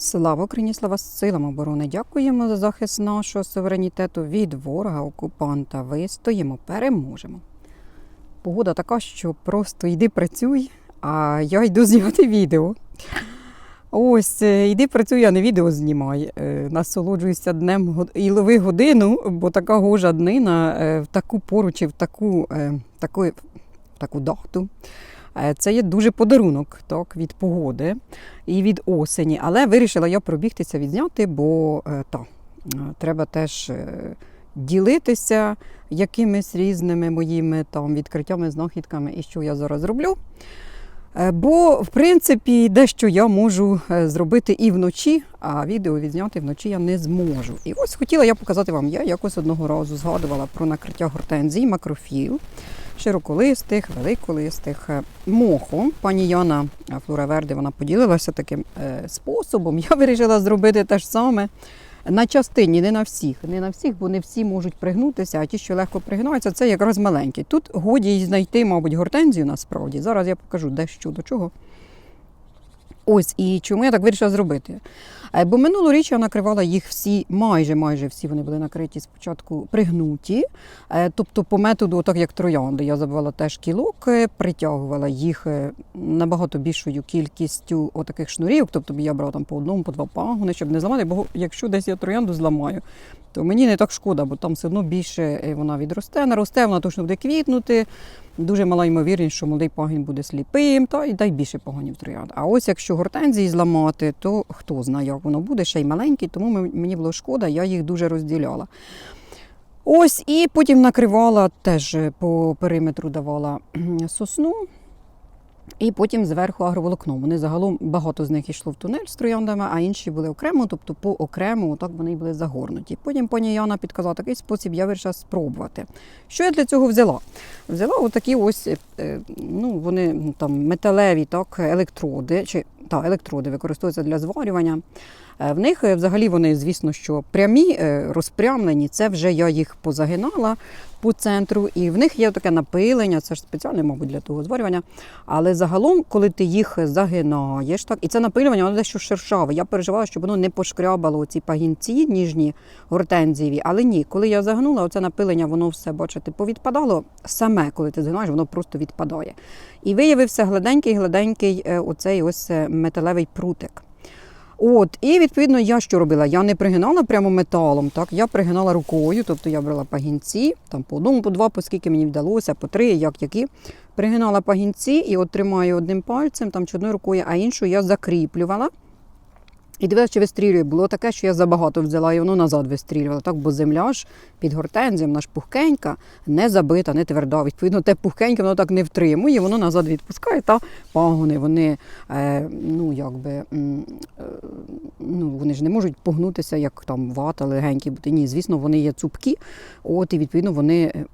Слава Україні, слава силам оборони! Дякуємо за захист нашого суверенітету від ворога, окупанта. Вистоїмо, переможемо. Погода така, що просто йди працюй, а я йду знімати відео. Ось, е, йди працюй, а не відео знімай. Е, Насолоджуйся днем і лови годину, бо така гожа днина е, в таку пору чи в таку, таку, таку дату. Е, Це є дуже подарунок так, від погоди і від осені. Але вирішила я пробігтися відзняти, бо е, та, е, треба теж ділитися якимись різними моїми там відкриттями, знахідками і що я зараз роблю. Е, Бо, в принципі, дещо я можу е, зробити і вночі, а відео відзняти вночі я не зможу. І ось хотіла я показати вам, я якось одного разу згадувала про накриття гортензій, макрофіл, широколистих, великолистих е, мохом. Пані Яна Флораверди вона поділилася таким способом. Я вирішила зробити те ж саме. На частині, не на всіх. Не на всіх, бо не всі можуть пригнутися, а ті, що легко пригинаються, це якраз маленькі. Тут годі й знайти, мабуть, гортензію насправді. Зараз я покажу де що до чого. Ось і чому я так вирішила зробити. Е, Бо минулоріч я накривала їх всі, майже майже всі вони були накриті спочатку пригнуті. Е, Тобто, по методу, так як троянди, я забивала теж кілок, е, притягувала їх набагато більшою кількістю отаких шнурів. Тобто я брала там по одному, по два пагони, щоб не зламати, бо якщо десь я троянду зламаю, то мені не так шкода, бо там все одно більше вона відросте, наросте, вона точно буде квітнути. Дуже мала ймовірність, що молодий пагін буде сліпим, та й дай більше пагонів троянд. А ось якщо гортензії зламати, то хто знає, як воно буде, ще й маленький, тому мені було шкода, я їх дуже розділяла. Ось і потім накривала теж по периметру давала сосну. І потім зверху агроволокно. Вони загалом багато з них йшло в тунель з трояндами, а інші були окремо, тобто по окремо, так вони й були загорнуті. Потім пані Яна підказала такий спосіб, я вирішила спробувати. Що я для цього взяла? Взяла отакі ось, е, ну вони там металеві так, електроди, чи та, електроди використовуються для зварювання. Е, В них е, взагалі вони, звісно, що прямі, е, розпрямлені. Це вже я їх позагинала по центру, і в них є таке напилення, це ж спеціальне, мабуть, для того зварювання. Але загалом, коли ти їх загинаєш, так, і це напилювання, воно дещо шершаве. Я переживала, щоб воно не пошкрябало ці пагінці ніжні гортензієві. Але ні, коли я загнула, оце напилення, воно все, бачите, повідпадало саме, коли ти згинаєш, воно просто відпадає. І виявився гладенький-гладенький оцей ось металевий прутик. От, і відповідно я що робила? Я не пригинала прямо металом, так я пригинала рукою, тобто я брала пагінці, там по одному, по два, по скільки мені вдалося, по три, як які. Пригинала пагінці і от тримаю одним пальцем, там чи одною рукою, а іншу я закріплювала. І дивилася, чи вистрілює. Було таке, що я забагато взяла і воно назад вистрілювала. Так, бо земля ж під гортензієм, вона ж пухкенька, не забита, не тверда. Відповідно, те пухкеньке воно так не втримує, воно назад відпускає, та пагони, вони, е, ну, якби, е, ну, вони ж не можуть погнутися, як там вата, легенькі бути. Ні, звісно, вони є цупкі, от, і відповідно вони е,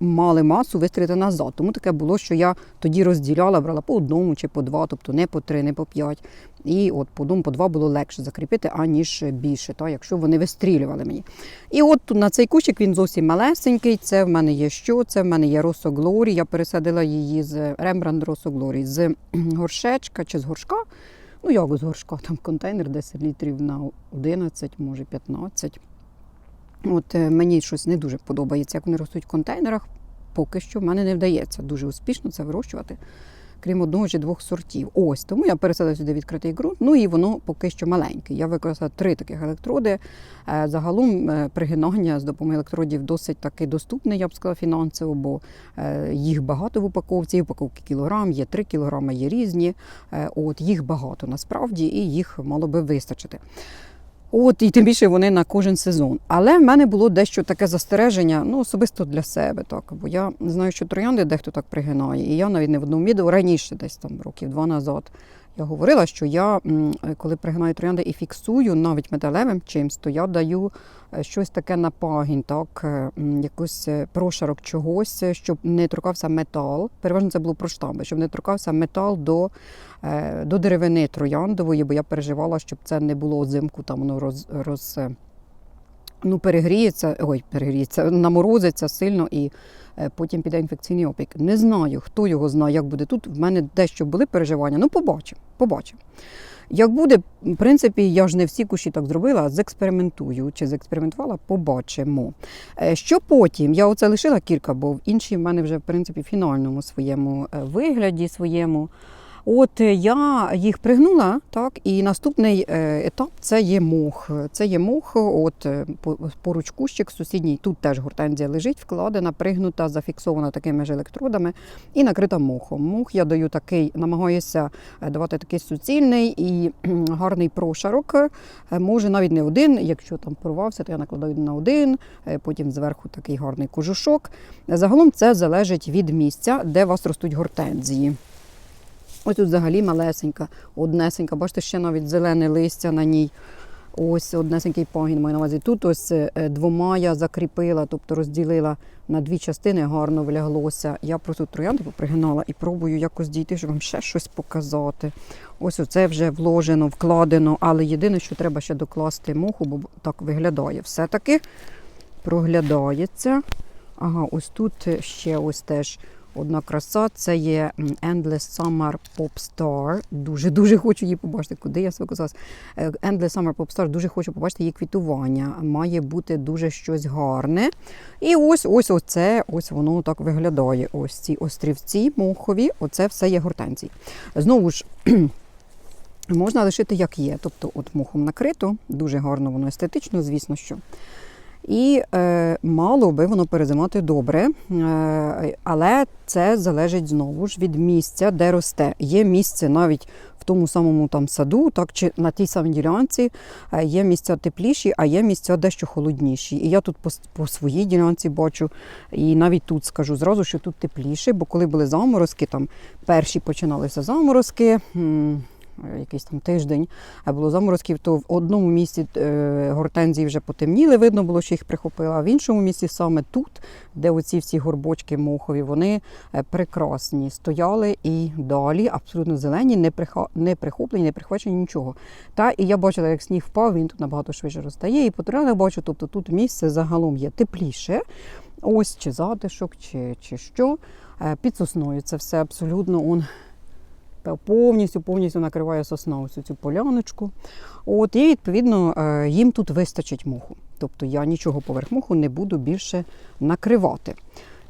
мали масу вистрілити назад. Тому таке було, що я тоді розділяла, брала по одному чи по два, тобто не по три, не по п'ять. І от по одному, по два було легше закріпити, аніж більше, та, якщо вони вистрілювали мені. І от на цей кущик він зовсім малесенький. Це в мене є що? Це в мене є Росо Глорі. Я пересадила її з Рембрандт Росо Глорі з горшечка чи з горшка. Ну, як з горшка, там контейнер 10 літрів на 11, може 15. От е, мені щось не дуже подобається, як вони ростуть в контейнерах. Поки що в мене не вдається дуже успішно це вирощувати, крім одного чи двох сортів. Ось тому я пересадила сюди відкритий ґрунт. Ну і воно поки що маленьке. Я використала три таких електроди. Е, Загалом е, пригинання з допомогою електродів досить таки доступне, я б сказала, фінансово, бо е, їх багато в упаковці. Упаковки кілограм, є 3 кілограми, є різні. От їх багато насправді, і їх мало би вистачити. От і тим більше вони на кожен сезон. Але в мене було дещо таке застереження, ну особисто для себе, так бо я знаю, що троянди дехто так пригинає. І я навіть не в одному відео раніше, десь там років два назад, я говорила, що я, коли пригинаю троянди і фіксую навіть металевим чимсь, то я даю е, щось таке на пагінь, так, е, якийсь е, прошарок чогось, е, щоб не торкався метал. Переважно це було про штамби, щоб не торкався метал до, е, до деревини трояндової, бо я переживала, щоб це не було взимку, там воно роз, роз е, ну, перегріється, ой, перегріється, наморозиться сильно і е, потім піде інфекційний опік. Не знаю, хто його знає, як буде тут. В мене дещо були переживання. Ну, побачимо, побачимо. Як буде, в принципі, я ж не всі кущі так зробила, а зекспериментую чи зекспериментувала, побачимо. Е, Що потім? Я оце лишила кілька, бо інші в мене вже в принципі в фінальному своєму е, вигляді своєму. От е, я їх пригнула, так, і наступний е, етап це є мох. Це є мох, от е, поруч кущик сусідній. Тут теж гортензія лежить, вкладена, пригнута, зафіксована такими ж електродами і накрита мохом. Мох я даю такий, намагаюся давати такий суцільний і гарний прошарок. Може навіть не один, якщо там порвався, то я накладаю на один, потім зверху такий гарний кожушок. Загалом це залежить від місця, де у вас ростуть гортензії. Ось тут взагалі малесенька, однесенька. Бачите, ще навіть зелене листя на ній. Ось однесенький пагін маю на увазі. Тут ось е, двома я закріпила, тобто розділила на дві частини, гарно вляглося. Я просто троянди попригинала і пробую якось дійти, щоб вам ще щось показати. Ось оце вже вложено, вкладено, але єдине, що треба ще докласти моху, бо так виглядає. Все-таки проглядається. Ага, ось тут ще ось теж одна краса. Це є Endless Summer Pop Star. Дуже дуже хочу її побачити. Куди я себе казалась? Е, Endless Summer Pop Star. Дуже хочу побачити її квітування. Має бути дуже щось гарне. І ось ось оце, ось воно так виглядає. Ось ці острівці мохові. Оце все є гортензії. Знову ж. Можна лишити як є, тобто от мохом накрито, дуже гарно воно естетично, звісно, що. І е, мало би воно перезимати добре, е, але це залежить знову ж від місця, де росте. Є місце навіть в тому самому там саду, так чи на тій самій ділянці е, є місця тепліші, а є місця дещо холодніші. І я тут по, по своїй ділянці бачу, і навіть тут скажу зразу, що тут тепліше, бо коли були заморозки, там перші починалися заморозки. Е, Якийсь там тиждень а було заморозків, то в одному місці е, гортензії вже потемніли, видно було, що їх прихопила, а в іншому місці саме тут, де оці всі горбочки мохові, вони е, прекрасні, стояли і далі, абсолютно зелені, не, не прихоплені, не прихвачені нічого. Та і я бачила, як сніг впав, він тут набагато швидше розтає. І по тренах бачу, тобто тут місце загалом є тепліше. Ось чи затишок, чи, чи що. Е, Під сосною це все абсолютно он повністю повністю накриває сосна ось цю поляночку. От, і відповідно е, їм тут вистачить моху. Тобто я нічого поверх моху не буду більше накривати.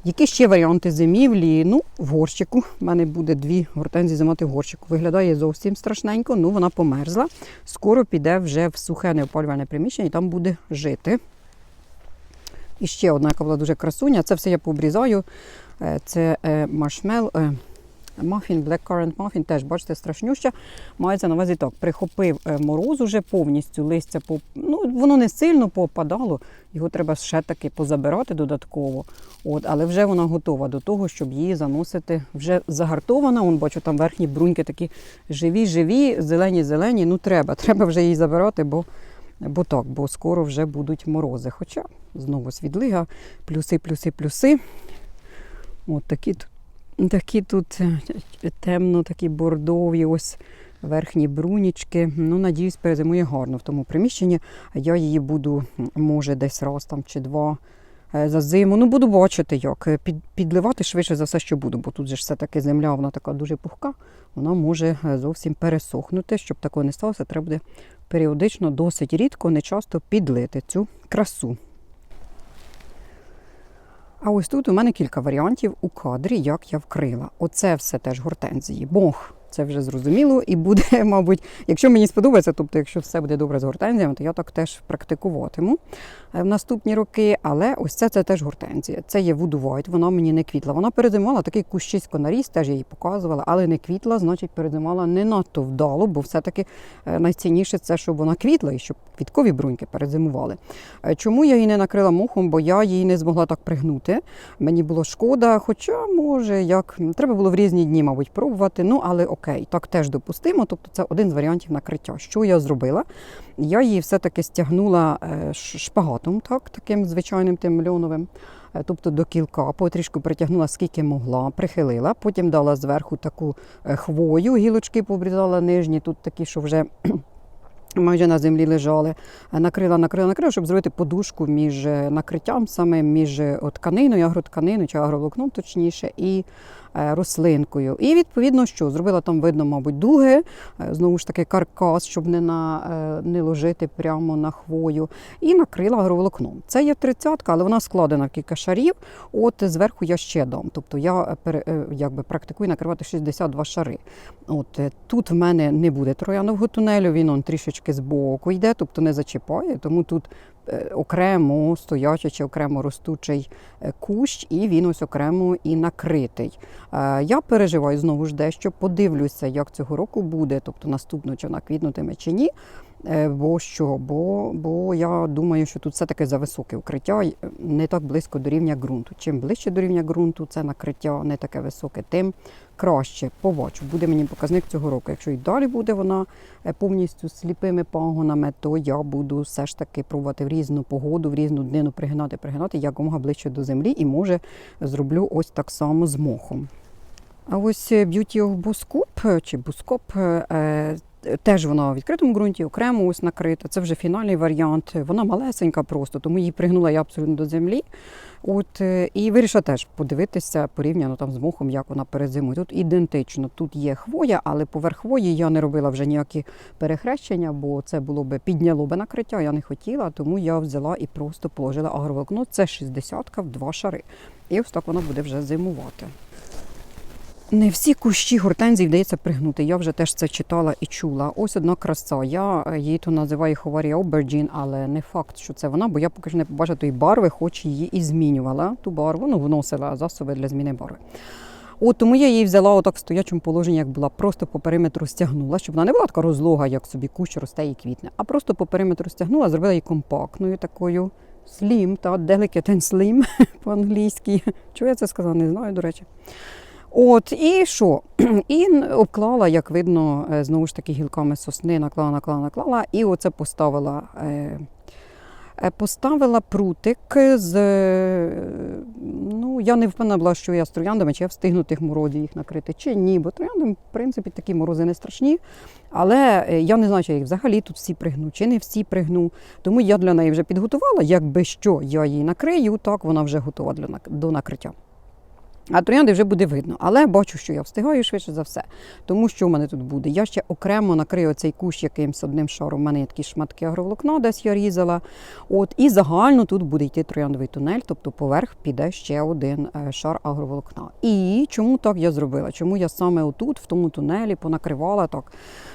Які ще варіанти зимівлі? Ну, в горщику. У мене буде дві гортензії зимати в горщику. Виглядає зовсім страшненько, ну вона померзла. Скоро піде вже в сухе неопалювальне приміщення і там буде жити. І ще одна, яка була дуже красуня. Це все я пообрізаю. Е, Це е, маршмел. Мафін, Blackcurrant Muffin, теж, бачите, страшнюща. Мається на увазі так, прихопив е, мороз уже повністю, листя по, ну, воно не сильно попадало, його треба ще таки позабирати додатково. От, але вже вона готова до того, щоб її заносити. Вже загартована. Он бачу, там верхні бруньки такі живі, живі, зелені, зелені. Ну треба, треба вже її забирати, бо, бо так, бо скоро вже будуть морози. Хоча знову світлига, плюси, плюси, плюси. От такі тут Такі тут е, темно, такі бордові, ось верхні брунічки. Ну, надіюсь, перезимує гарно в тому приміщенні. Я її буду, може, десь раз там чи два е, за зиму. Ну, буду бачити, як. Е, Під, підливати швидше за все, що буду, бо тут же ж все-таки земля, вона така дуже пухка, вона може зовсім пересохнути. Щоб такого не сталося, треба буде періодично, досить рідко, не часто підлити цю красу. А ось тут у мене кілька варіантів у кадрі, як я вкрила. Оце все теж гортензії. Бог, це вже зрозуміло, і буде, мабуть, якщо мені сподобається, тобто, якщо все буде добре з гортензіями, то я так теж практикуватиму в наступні роки. Але ось це, це теж гортензія. Це є White, вона мені не квітла. Вона перезимувала такий кущисько наріс, теж я її показувала, але не квітла, значить перезимувала не надто вдало, бо все-таки е, найцінніше це, щоб вона квітла і щоб квіткові бруньки перезимували. Е, Чому я її не накрила мохом? Бо я її не змогла так пригнути. Мені було шкода, хоча, може, як треба було в різні дні, мабуть, пробувати. Ну, але окей, так теж допустимо. Тобто це один з варіантів накриття. Що я зробила? Я її все-таки стягнула е, ш- так, таким звичайним тим льоновим. Е, Тобто до кілка, потрішку притягнула скільки могла, прихилила, потім дала зверху таку е, хвою, гілочки пообрізала нижні, тут такі, що вже майже на землі лежали. Е, Накрила, накрила, накрила, щоб зробити подушку між е, накриттям, саме між е, тканиною, агротканиною чи агроволокном точніше, і рослинкою. І відповідно, що зробила там видно, мабуть, дуги, знову ж таки, каркас, щоб не на не ложити прямо на хвою, і накрила агроволокном. Це є тридцятка, але вона складена в кілька шарів. От зверху я ще дам. Тобто я якби практикую накривати 62 шари. От тут в мене не буде троянового тунелю, він он трішечки збоку йде, тобто не зачіпає, тому тут е, окремо стоячий чи окремо ростучий е, кущ, і він ось окремо і накритий. Е, Я переживаю знову ж дещо, подивлюся, як цього року буде, тобто наступно чи вона квітнутиме чи ні. Бо що? Бо, бо я думаю, що тут все-таки за високе укриття не так близько до рівня ґрунту. Чим ближче до рівня ґрунту, це накриття не таке високе, тим краще. Побачу, буде мені показник цього року. Якщо і далі буде вона е, повністю сліпими пагонами, то я буду все ж таки пробувати в різну погоду, в різну днину пригинати, пригинати якомога ближче до землі, і може зроблю ось так само з мохом. А ось е, Beauty of Boskop, чи е, Теж вона в відкритому ґрунті, окремо ось накрита. Це вже фінальний варіант. Вона малесенька просто, тому її пригнула я абсолютно до землі. От е, і вирішила теж подивитися порівняно там з мохом, як вона перезимує. Тут ідентично, тут є хвоя, але поверх хвої я не робила вже ніякі перехрещення, бо це було би підняло би накриття. Я не хотіла, тому я взяла і просто положила агроволокно. Це 60 в два шари. І ось так вона буде вже зимувати. Не всі кущі гортензій вдається пригнути. Я вже теж це читала і чула. Ось одна краса. Я е, її то називаю Ховарія Оберджін, але не факт, що це вона, бо я поки що не побачила тої барви, хоч її і змінювала ту барву, ну вносила засоби для зміни барви. От тому я її взяла отак в стоячому положенні, як була, просто по периметру стягнула, щоб вона не була така розлога, як собі кущ росте і квітне, а просто по периметру стягнула, зробила її компактною такою. Slim, та delicate and slim по-англійськи. Чого я це сказала, не знаю, до речі. От, і що? І обклала, як видно, е, знову ж таки гілками сосни, наклала, наклала, наклала, і оце поставила. Е, е, Поставила прутик з. Ну, я не впевнена була, що я з трояндами, чи я встигну тих морозів їх накрити, чи ні. Бо трояндам, в принципі, такі морози не страшні. Але я не знаю, чи я їх взагалі тут всі пригну, чи не всі пригну. Тому я для неї вже підготувала. Якби що я її накрию, так вона вже готова для, до накриття. А троянди вже буде видно. Але бачу, що я встигаю швидше за все. Тому що в мене тут буде. Я ще окремо накрию цей кущ якимсь одним шаром. У мене є такі шматки агроволокна, десь я різала. От, і загально тут буде йти трояндовий тунель, тобто поверх піде ще один е, шар агроволокна. І чому так я зробила? Чому я саме отут, в тому тунелі, понакривала так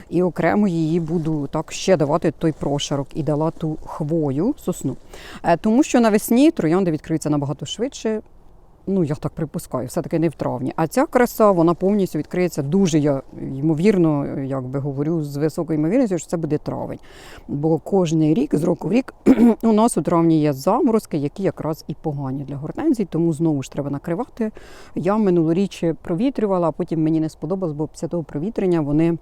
і окремо її буду так ще давати той прошарок і дала ту хвою сосну. Е, Тому що навесні троянди відкриються набагато швидше. Ну, я так припускаю, все-таки не в травні. А ця краса, вона повністю відкриється дуже, я ймовірно, як би говорю, з високою ймовірністю, що це буде травень. Бо кожен рік, з року в рік, у нас у травні є заморозки, які якраз і погані для гортензій, тому знову ж треба накривати. Я минулоріч провітрювала, а потім мені не сподобалось, бо після того провітрення вони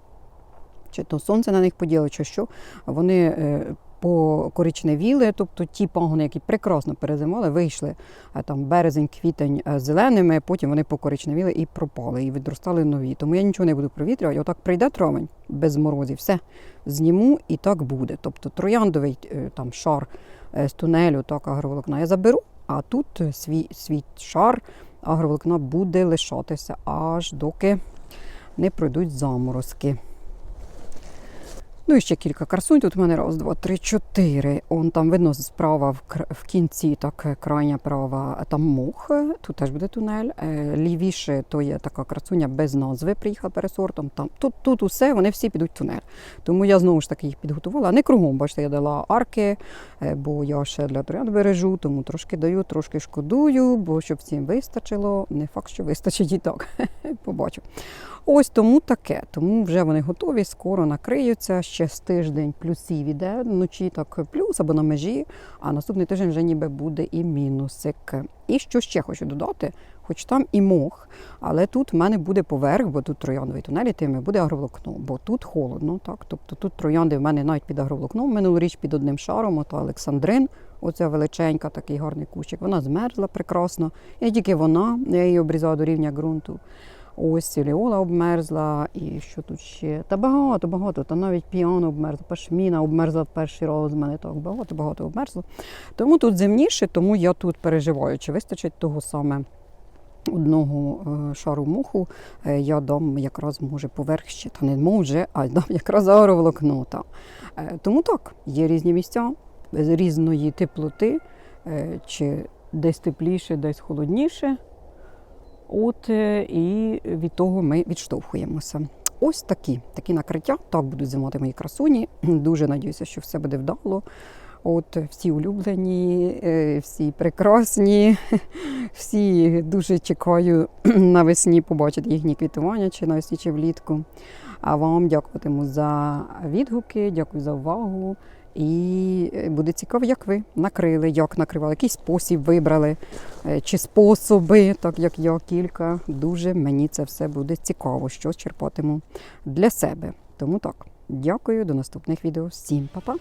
чи то сонце на них поділо, чи що, вони е, покоричневіли, тобто ті пагони, які прекрасно перезимували, вийшли е, там березень, квітень е, зеленими, потім вони покоричневіли і пропали, і відростали нові. Тому я нічого не буду провітрювати. Отак прийде травень без морозів, все зніму і так буде. Тобто трояндовий е, там шар з тунелю, так агроволокна я заберу, а тут свій, свій шар агроволокна буде лишатися аж доки не пройдуть заморозки. Ну і ще кілька красунь. Тут у мене раз, два, три, чотири. Он там видно справа в, в кінці, так е, крайня права, там мох. е, Тут теж буде тунель. Е, Лівіше то є така красуня без назви. Приїхала пересортом. Там тут, тут усе, вони всі підуть в тунель. Тому я знову ж таки їх підготувала. Не кругом, бачите, я дала арки, е, бо я ще для троянд бережу, тому трошки даю, трошки шкодую, бо щоб всім вистачило. Не факт, що вистачить і так. Побачу. Ось тому таке. Тому вже вони готові, скоро накриються. Ще з тиждень плюсів іде, вночі так плюс або на межі, а наступний тиждень вже ніби буде і мінусик. І що ще хочу додати, хоч там і мох, але тут в мене буде поверх, бо тут трояндовий тунель, тими буде агроволокно, бо тут холодно. так. Тобто тут троянди в мене навіть під агроволокном, минулоріч під одним шаром, ото Олександрин. Оця величенька, такий гарний кущик. Вона змерзла прекрасно. І тільки вона, я її обрізала до рівня ґрунту. Ось Сіліола обмерзла, і що тут ще? Та багато, багато. Та навіть піано обмерзла, пашміна обмерзла в перший раз. мене так багато, багато обмерзло. Тому тут зимніше, тому я тут переживаю, чи вистачить того саме одного е, шару моху е, я дам якраз може поверх ще, та не може, а дам якраз агроволокно. Е, Тому так, є різні місця з різної теплоти, чи десь тепліше, десь холодніше. От е, і від того ми відштовхуємося. Ось такі, такі накриття. Так будуть зимувати мої красуні. Дуже надіюся, що все буде вдало. От всі улюблені, е, всі прекрасні, всі дуже чекаю навесні побачити їхні квітування, чи навесні, чи влітку. А вам дякуватиму за відгуки, дякую за увагу. І е, буде цікаво, як ви накрили, як накривали, який спосіб вибрали, е, чи способи, так як я кілька. Дуже мені це все буде цікаво, що черпатиму для себе. Тому так, дякую, до наступних відео. Всім па-па!